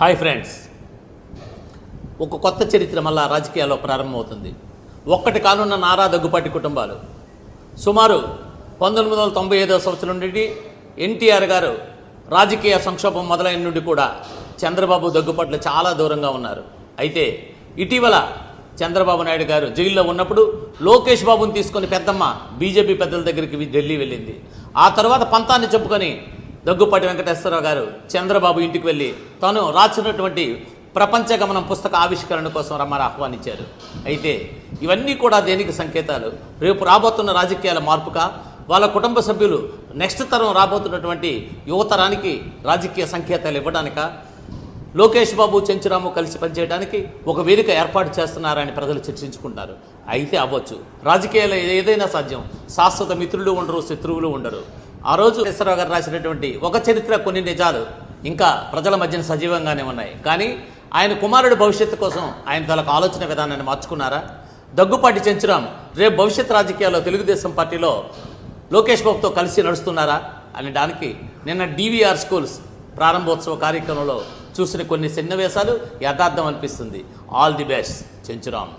Hi friends. ఒక కొత్త చరిత్ర మళ్ళా రాజకీయాల్లో ప్రారంభమవుతుంది. ఒక్కటి కానున్న నారా దగ్గుపాటి కుటుంబాలు. సుమారు పంతొమ్మిది వందల తొంభై ఐదవ సంవత్సరం నుండి ఎన్టీఆర్ గారు రాజకీయ సంక్షోభం మొదలైన నుండి కూడా చంద్రబాబు దగ్గుపాట్లు చాలా దూరంగా ఉన్నారు. అయితే ఇటీవల చంద్రబాబు నాయుడు గారు జైల్లో ఉన్నప్పుడు లోకేష్ బాబుని తీసుకొని పెద్దమ్మ బీజేపీ పెద్దల దగ్గరికి ఢిల్లీ వెళ్ళింది. ఆ తర్వాత పంతాన్ని చెప్పుకొని దగ్గుపాటి వెంకటేశ్వరరావు గారు చంద్రబాబు ఇంటికి వెళ్ళి తాను రాసినటువంటి ప్రపంచ గమనం పుస్తక ఆవిష్కరణ కోసం రమ్మని ఆహ్వానించారు. అయితే ఇవన్నీ కూడా దేనికి సంకేతాలు? రేపు రాబోతున్న రాజకీయాల మార్పుగా వాళ్ళ కుటుంబ సభ్యులు నెక్స్ట్ తరం రాబోతున్నటువంటి యువతరానికి రాజకీయ సంకేతాలు ఇవ్వడానిక? లోకేష్ బాబు చెంచురాము కలిసి పనిచేయడానికి ఒక వేదిక ఏర్పాటు చేస్తున్నారని ప్రజలు చర్చించుకుంటారు అయితే అవ్వచ్చు. రాజకీయాలు ఏదైనా సాధ్యం. శాశ్వత మిత్రులు ఉండరు శత్రువులు ఉండరు. ఆ రోజు వెంకటేశ్వరరావు గారు రాసినటువంటి ఒక చరిత్ర కొన్ని నిజాలు ఇంకా ప్రజల మధ్యన సజీవంగానే ఉన్నాయి. కానీ ఆయన కుమారుడు భవిష్యత్తు కోసం ఆయన తలకు ఆలోచన విధానాన్ని మార్చుకున్నారా? దగ్గుపాటి చెంచురాం రేపు భవిష్యత్ రాజకీయాల్లో తెలుగుదేశం పార్టీలో లోకేష్ బాబుతో కలిసి నడుస్తున్నారా? అనే దానికి నిన్న డివిఆర్ స్కూల్స్ ప్రారంభోత్సవ కార్యక్రమంలో చూసిన కొన్ని సన్నివేశాలు యథార్థం అనిపిస్తుంది. All the best చెంచురామ్